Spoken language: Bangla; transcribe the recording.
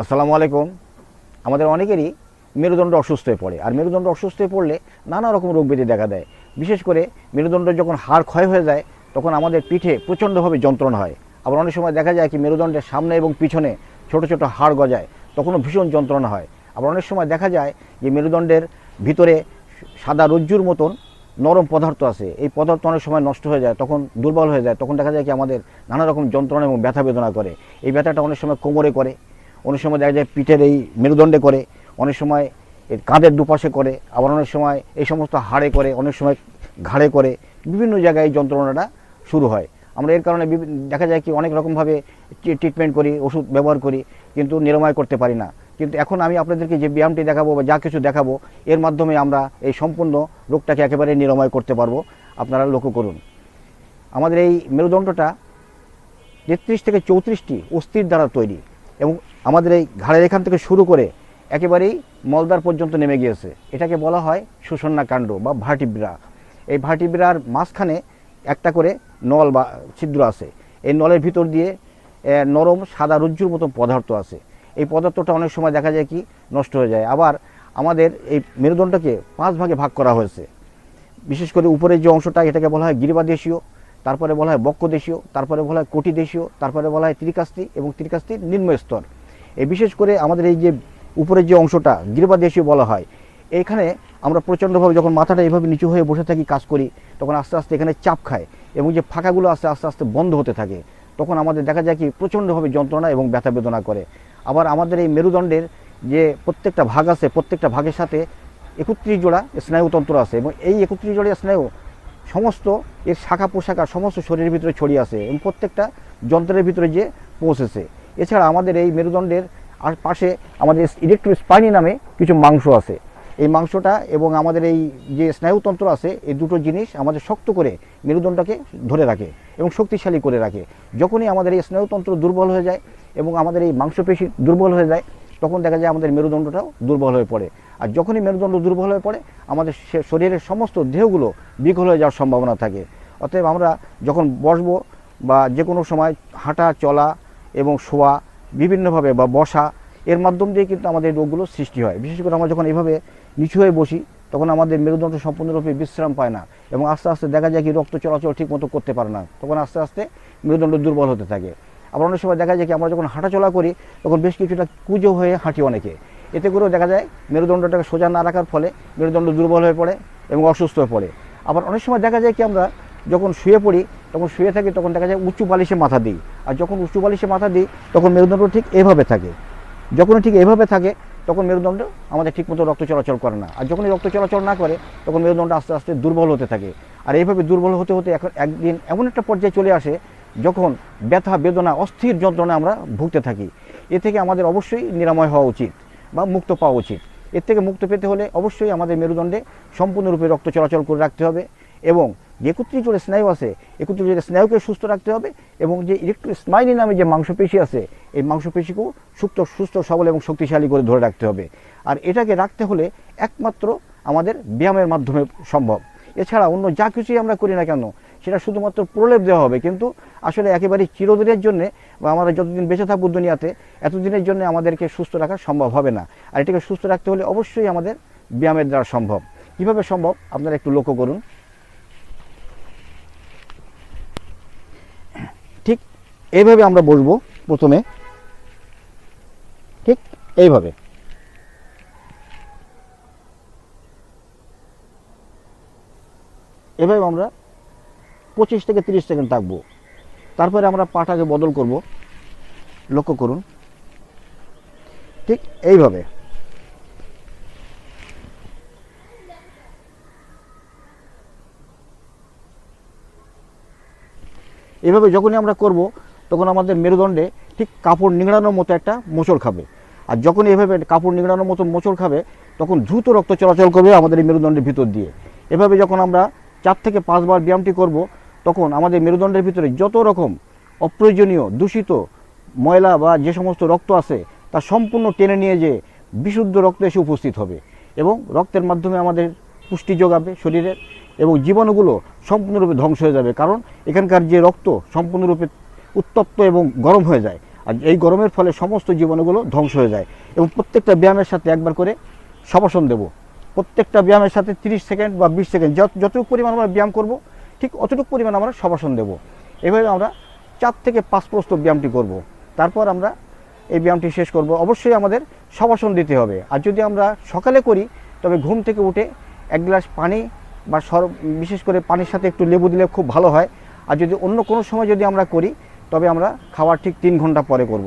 আসসালামু আলাইকুম। আমাদের অনেকেরই মেরুদণ্ড অসুস্থ হয়ে পড়ে। আর মেরুদণ্ড অসুস্থ হয়ে পড়লে নানা রকম রোগ ব্যাধি দেখা দেয়। বিশেষ করে মেরুদণ্ড যখন হাড় ক্ষয় হয়ে যায়, তখন আমাদের পিঠে প্রচণ্ডভাবে যন্ত্রণা হয়। আবার অনেক সময় দেখা যায় কি মেরুদণ্ডের সামনে এবং পিছনে ছোট ছোট হাড় গজায়, তখনও ভীষণ যন্ত্রণা হয়। আবার অনেক সময় দেখা যায় যে মেরুদণ্ডের ভিতরে সাদা রজ্জুর মতন নরম পদার্থ আছে। এই পদার্থ অনেক সময় নষ্ট হয়ে যায়, তখন দুর্বল হয়ে যায়। তখন দেখা যায় কি আমাদের নানা রকম যন্ত্রণা এবং ব্যথা বেদনা করে। এই ব্যথাটা অনেক সময় কোমরে করে অনেক সময় দেখা যায় পিঠের এই মেরুদণ্ডে করে, অনেক সময় এর কাঁধের দুপাশে করে, আবার অনেক সময় এই সমস্ত হাড়ে করে, অনেক সময় ঘাড়ে করে, বিভিন্ন জায়গায় এই যন্ত্রণাটা শুরু হয়। আমরা এর কারণে দেখা যায় কি অনেক রকমভাবে ট্রিটমেন্ট করি, ওষুধ ব্যবহার করি, কিন্তু নিরাময় করতে পারি না। কিন্তু এখন আমি আপনাদেরকে যে ব্যায়ামটি দেখাবো বা যা কিছু দেখাবো, এর মাধ্যমে আমরা এই সম্পূর্ণ রোগটাকে একেবারে নিরাময় করতে পারব। আপনারা লক্ষ্য করুন। আমাদের এই মেরুদণ্ডটা তেত্রিশ থেকে চৌত্রিশটি অস্থির দ্বারা তৈরি এবং আমাদের এই ঘাড়ের এখান থেকে শুরু করে একেবারেই মলদার পর্যন্ত নেমে গিয়েছে। এটাকে বলা হয় সুষন্না কাণ্ড বা ভার্টিব্রা এই ভার্টিব্রার মাঝখানে একটা করে নল বা ছিদ্র আছে। এই নলের ভিতর দিয়ে নরম সাদা রজ্জুর মতো পদার্থ আছে। এই পদার্থটা অনেক সময় দেখা যায় কি, নষ্ট হয়ে যায়। আবার আমাদের এই মেরুদণ্ডকে পাঁচ ভাগে ভাগ করা হয়েছে। বিশেষ করে উপরের যে অংশটা, এটাকে বলা হয় গিরিবাদেশীয়, তারপরে বলা হয় বক্ষদেশীয়, তারপরে বলা হয় কোটিদেশীয়, তারপরে বলা হয় ত্রিকাস্তি এবং ত্রিকাস্তির নিম্ন স্তর বিশেষ করে আমাদের এই যে উপরের যে অংশটা গিরিবাদেশীয় বলা হয় এইখানে আমরা প্রচণ্ডভাবে যখন মাথাটা এভাবে নিচু হয়ে বসে থাকি, কাজ করি, তখন আস্তে আস্তে এখানে চাপ খায় এবং যে ফাঁকাগুলো আস্তে আস্তে আস্তে বন্ধ হতে থাকে, তখন আমাদের দেখা যায় কি প্রচণ্ডভাবে যন্ত্রণা এবং ব্যথা বেদনা করে। আবার আমাদের এই মেরুদণ্ডের যে প্রত্যেকটা ভাগ আছে, প্রত্যেকটা ভাগের সাথে একত্রিশ জোড়া স্নায়ুতন্ত্র আছে এবং এই একত্রিশ জোড়া স্নায়ু সমস্ত এর শাখা পোশাখা সমস্ত শরীরের ভিতরে ছড়িয়ে আছে এবং প্রত্যেকটা যন্ত্রের ভিতরে যে পৌঁছেছে এছাড়া আমাদের এই মেরুদণ্ডের আর পাশে আমাদের ইলেকট্রো স্পাইনি নামে কিছু মাংস আছে। এই মাংসটা এবং আমাদের এই যে স্নায়ুতন্ত্র আছে, এই দুটো জিনিস আমাদের শক্ত করে মেরুদণ্ডটাকে ধরে রাখে এবং শক্তিশালী করে রাখে। যখনই আমাদের এই স্নায়ুতন্ত্র দুর্বল হয়ে যায় এবং আমাদের এই মাংসপেশি দুর্বল হয়ে যায়, তখন দেখা যায় আমাদের মেরুদণ্ডটাও দুর্বল হয়ে পড়ে। আর যখনই মেরুদণ্ড দুর্বল হয়ে পড়ে, আমাদের শরীরের সমস্ত দেহগুলো বিকল হয়ে যাওয়ার সম্ভাবনা থাকে। অতএব আমরা যখন বসবো বা যে কোনো সময় হাঁটা, চলা এবং শোয়া বিভিন্নভাবে বা বসা, এর মাধ্যম দিয়ে কিন্তু আমাদের রোগগুলো সৃষ্টি হয়। বিশেষ করে আমরা যখন এভাবে নিচু হয়ে বসি, তখন আমাদের মেরুদণ্ড সম্পূর্ণরূপে বিশ্রাম পায় না এবং আস্তে আস্তে দেখা যায় কি রক্ত চলাচল ঠিক মতো করতে পারে না। তখন আস্তে আস্তে মেরুদণ্ড দুর্বল হতে থাকে। আবার অনেক সময় দেখা যায় কি আমরা যখন হাঁটাচলা করি, তখন বেশ কিছুটা কুজো হয়ে হাঁটি অনেকে। এতে করেও দেখা যায় মেরুদণ্ডটাকে সোজা না রাখার ফলে মেরুদণ্ড দুর্বল হয়ে পড়ে এবং অসুস্থ হয়ে পড়ে। আবার অনেক সময় দেখা যায় কি আমরা যখন শুয়ে পড়ি, তখন শুয়ে থাকি, তখন দেখা যায় উঁচু বালিশে মাথা দিই। আর যখন উঁচু বালিশে মাথা দিই, তখন মেরুদণ্ড ঠিক এভাবে থাকে। যখন ঠিক এভাবে থাকে, তখন মেরুদণ্ড আমাদের ঠিকমতো রক্ত চলাচল করে না। আর যখনই রক্ত চলাচল না করে, তখন মেরুদণ্ড আস্তে আস্তে দুর্বল হতে থাকে। আর এইভাবে দুর্বল হতে হতে এখন একদিন এমন একটা পর্যায়ে চলে আসে, যখন ব্যথা, বেদনা, অস্থির যন্ত্রণা আমরা ভুগতে থাকি। এ থেকে আমাদের অবশ্যই নিরাময় হওয়া উচিত বা মুক্ত পাওয়া উচিত। এর থেকে মুক্ত পেতে হলে অবশ্যই আমাদের মেরুদণ্ডে সম্পূর্ণরূপে রক্ত চলাচল করে রাখতে হবে এবং যে একত্রিশ জোড়ে স্নায়ু আছে। একত্রিশ জোড়ে স্নায়ুকে সুস্থ রাখতে হবে এবং যে ইলেকট্রো স্মাইলি নামে যে মাংসপেশি আছে, এই মাংসপেশিকেও সুস্থ সুস্থ, সবল এবং শক্তিশালী করে ধরে রাখতে হবে। আর এটাকে রাখতে হলে একমাত্র আমাদের ব্যায়ামের মাধ্যমে সম্ভব। এছাড়া অন্য যা কিছুই আমরা করি না কেন, সেটা শুধুমাত্র প্রলেপ দেওয়া হবে। কিন্তু আসলে একেবারেই চিরদিনের জন্য বা আমরা যতদিন বেঁচে থাকব দুনিয়াতে, এতদিনের জন্য আমাদেরকে সুস্থ রাখা সম্ভব হবে না। আর এটাকে সুস্থ রাখতে হলে অবশ্যই আমাদের ব্যায়ামের দ্বারা সম্ভব। কীভাবে সম্ভব? আপনারা একটু লক্ষ্য করুন ঠিক এইভাবে আমরা বসবো প্রথমে। ঠিক এইভাবে। এভাবে আমরা পঁচিশ থেকে তিরিশ সেকেন্ড থাকব। তারপরে আমরা পাটাকে বদল করব। লক্ষ্য করুন। ঠিক এইভাবে। এভাবে যখনই আমরা করব তখন আমাদের মেরুদণ্ডে ঠিক কাপড় নিংড়ানোর মতো একটা মোচড় খাবে। আর যখনই এভাবে কাপড় নিংড়ানোর মতো মোচড় খাবে, তখন দ্রুত রক্ত চলাচল করবে আমাদের এই মেরুদণ্ডের ভিতর দিয়ে। এভাবে যখন আমরা চার থেকে পাঁচবার ব্যায়ামটি করব, তখন আমাদের মেরুদণ্ডের ভিতরে যত রকম অপ্রয়োজনীয়, দূষিত ময়লা বা যে সমস্ত রক্ত আছে, তা সম্পূর্ণ টেনে নিয়ে যে বিশুদ্ধ রক্ত এসে উপস্থিত হবে এবং রক্তের মাধ্যমে আমাদের পুষ্টি যোগাবে শরীরের এবং জীবাণুগুলো সম্পূর্ণরূপে ধ্বংস হয়ে যাবে। কারণ এখানকার যে রক্ত সম্পূর্ণরূপে উত্তপ্ত এবং গরম হয়ে যায়। আর এই গরমের ফলে সমস্ত জীবাণুগুলো ধ্বংস হয়ে যায়। এবং প্রত্যেকটা ব্যায়ামের সাথে একবার করে সবাসন দেব। প্রত্যেকটা ব্যায়ামের সাথে তিরিশ সেকেন্ড বা বিশ সেকেন্ড, যত, যতটুকু পরিমাণ আমরা ব্যায়াম করব, ঠিক অতটুকু পরিমাণ আমরা সবাসন দেব। এভাবে আমরা চার থেকে পাঁচ প্রস্ত ব্যায়ামটি করব। তারপর আমরা এই ব্যায়ামটি শেষ করব। অবশ্যই আমাদের সবাসন দিতে হবে। আর যদি আমরা সকালে করি, তবে ঘুম থেকে উঠে এক গ্লাস পানি বা সর, বিশেষ করে পানির সাথে একটু লেবু দিলে খুব ভালো হয়। আর যদি অন্য কোনো সময় যদি আমরা করি তবে আমরা খাওয়ার ঠিক তিন ঘণ্টা পরে করব।